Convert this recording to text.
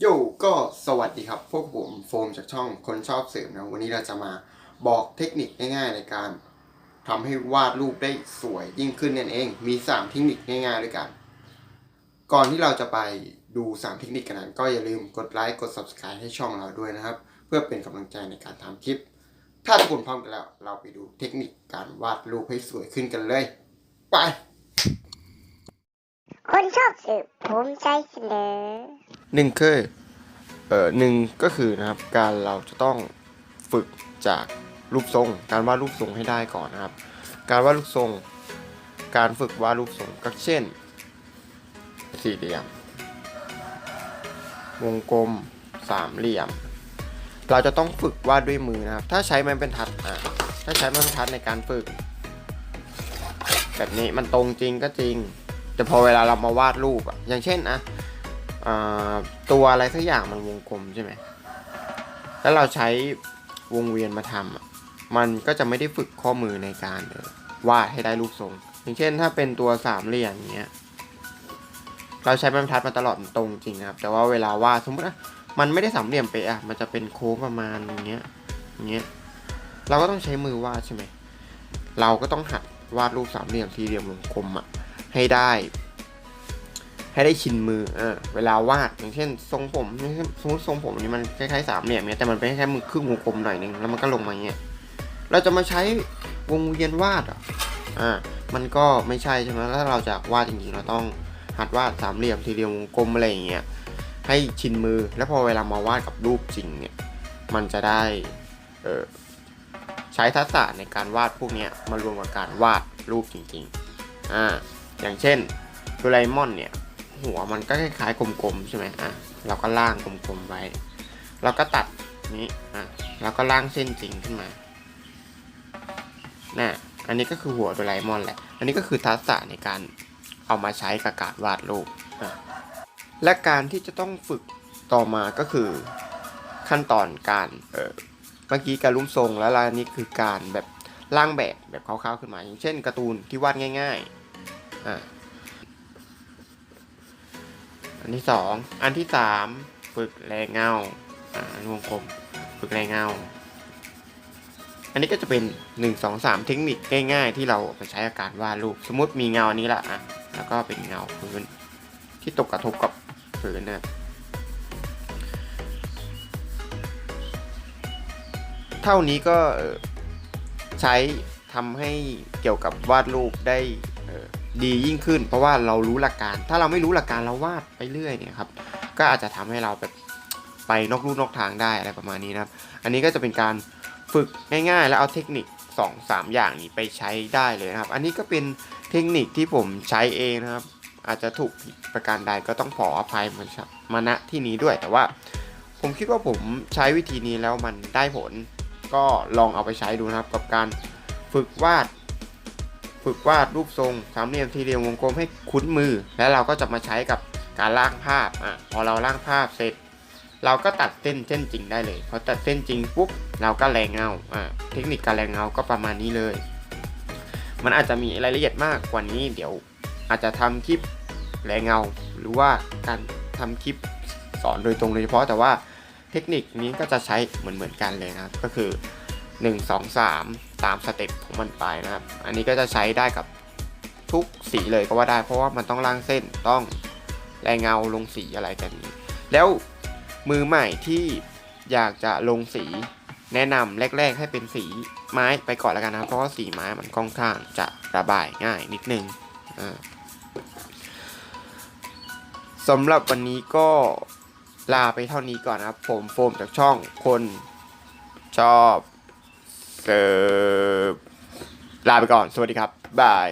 โยก็สวัสดีครับ พวกผมโฟมจากช่องคนชอบเสริมนะ วันนี้เราจะมาบอกเทคนิคง่ายๆ ในการทำให้วาดรูปได้สวยยิ่งขึ้นนั่นเอง มี 3 เทคนิคง่ายๆด้วยกัน ก่อนที่เราจะไปดู 3 เทคนิคกันนั้น ก็อย่าลืมกดไลค์กด subscribe ให้ช่องเราด้วยนะครับ เพื่อเป็นกำลังใจในการทำคลิป ถ้าทุกคนพร้อมกันแล้ว เราไปดูเทคนิคการวาดรูปให้สวยขึ้นกันเลย ไป คนชอบสืบภูมิใจเสนอหนึ่งคือเอ่อหนึ่งก็คือนะครับการเราจะต้องฝึกจากรูปทรง การวาดรูปทรงให้ได้ก่อนนะครับ การวาดรูปทรง การฝึกวาดรูปทรงก็เช่น สี่เหลี่ยม วงกลมสามเหลี่ยม เราจะต้องฝึกวาดด้วยมือนะครับ ถ้าใช้ไม้บรรทัดอะถ้าใช้ไม้บรรทัดในการฝึก แบบนี้มันตรงจริงก็จริง แต่พอเวลาเรามาวาดรูปอะอย่างเช่นอะอตัวอะไรสักอย่างมันวงกลมใช่ไหมแล้วเราใช้วงเวียนมาทำอะมันก็จะไม่ได้ฝึกข้อมือในการวาดให้ได้รูปทรง อย่างเช่น ถ้าเป็นตัวสามเหลี่ยมอย่างเงี้ยเราใช้บรรทัดมาตลอดตรงจริงนะครับ แต่ว่าเวลาวาดสมมติอะมันไม่ได้สามเหลี่ยมเป๊ะอะมันจะเป็นโค้งประมาณอย่างเงี้ยอย่างเงี้ยเราก็ต้องใช้มือวาดใช่ไหมเราก็ต้องหัดวาดรูปสามเหลี่ยมสี่เหลี่ยมวงกลมอะ ให้ได้ ให้ได้ชินมือเออเวลาวาดอย่างเช่น ทรงผมสมมติทรงผมนี่มันคล้ายๆสามเหลี่ยมเนี่ยแต่มันเป็นแค่มือครึ่งวงกลมหน่อยนึงแล้วมันก็ลงมาอย่างเงี้ยเราจะมาใช้วงเวียนวาดอะอ่ามันก็ไม่ใช่ใช่ไหมถ้าเราจะวาดจริงๆเราต้องหัดวาดสามเหลี่ยมสี่เหลี่ยมวงกลมอะไรอย่างเงี้ยให้ชินมือแล้วพอเวลามาวาดกับรูปจริงเนี่ยมันจะได้เออใช้ทักษะในการวาดพวกนี้มารวมกับการวาดรูปจริงๆอ่า อย่างเช่นโดราเอมอนเนี่ย หัวมันก็คล้ายๆกลมๆใช่ไหมอะเราก็ล่างกลมๆไว้ เราก็ตัดนี้อะแล้วก็ล่างเส้นจริงขึ้นมาน่ะอันนี้ก็คือหัวโดราเอมอนแหละ อันนี้ก็คือทักษะในการเอามาใช้กับการวาดรูปอะและการที่จะต้องฝึกต่อมาก็คือขั้นตอนการเมื่อกี้การรูปทรงแล้วล่ะอันนี้คือการแบบร่างแบบแบบคร่าวๆขึ้นมา อย่างเช่นการ์ตูนที่วาดง่าย ๆ อะอันที่สอง อันที่สามฝึกแรงเงา อ่าอันวงกลม ฝึกแรงเงา อันนี้ก็จะเป็นหนึ่งสองสามเทคนิคง่ายๆ ที่เราไปใช้อาการวาดรูป สมมติมีเงาอันนี้ละอะ แล้วก็เป็นเงาพื้น ที่ตกกระทบกับพื้นนะเท่านี้ก็ใช้ทำให้เกี่ยวกับวาดรูปได้ ดียิ่งขึ้น เพราะว่าเรารู้หลักการ ถ้าเราไม่รู้หลักการเราวาดไปเรื่อยเนี่ยครับก็อาจจะทำให้เราแบบไปนอกลู่นอกทางได้อะไรประมาณนี้นะครับ อันนี้ก็จะเป็นการฝึกง่ายๆ แล้วเอาเทคนิค 2 3 อย่างนี้ไปใช้ได้เลยนะครับ อันนี้ก็เป็นเทคนิคที่ผมใช้เองนะครับ อาจจะถูกผิดประการใดก็ต้องขออภัยมาณมาณที่นี้ด้วย แต่ว่าผมคิดว่าผมใช้วิธีนี้แล้วมันได้ผล ก็ลองเอาไปใช้ดูนะครับ กับการฝึกวาด ฝึกวาดรูปทรงสามเหลี่ยมสี่เหลี่ยมวงกลมให้คุ้นมือ แล้วเราก็จะมาใช้กับการล่างภาพอะพอเราล่างภาพเสร็จ เราก็ตัดเส้นเส้นจริงได้เลยพอตัดเส้นจริงปุ๊บเราก็แรงเงาอะเทคนิคการแรงเงาก็ประมาณนี้เลย มันอาจจะมีรายละเอียดมากกว่านี้ เดี๋ยวอาจจะทำคลิปแรงเงา หรือว่าการทำคลิปสอนโดยตรงโดยเฉพาะแต่ว่าเทคนิคนี้ก็จะใช้เหมือนเหมือนกันเลยนะครับก็คือ 1 2 3 ตามสเต็ปของมันไปนะครับ อันนี้ก็จะใช้ได้กับทุกสีเลยก็ว่าได้ เพราะว่ามันต้องล่างเส้นต้องแรงเงาลงสีอะไรกันนี้ แล้วมือใหม่ที่อยากจะลงสีแนะนำแรก ๆ ให้เป็นสีไม้ไปก่อนแล้วกันนะเพราะว่าสีไม้มันค่อนข้างจะระบายง่ายนิดนึงสำหรับวันนี้ก็ลาไปเท่านี้ก่อนนะครับ ผมโฟมจากช่องคนชอบ เกิบลาไปก่อน สวัสดีครับ บาย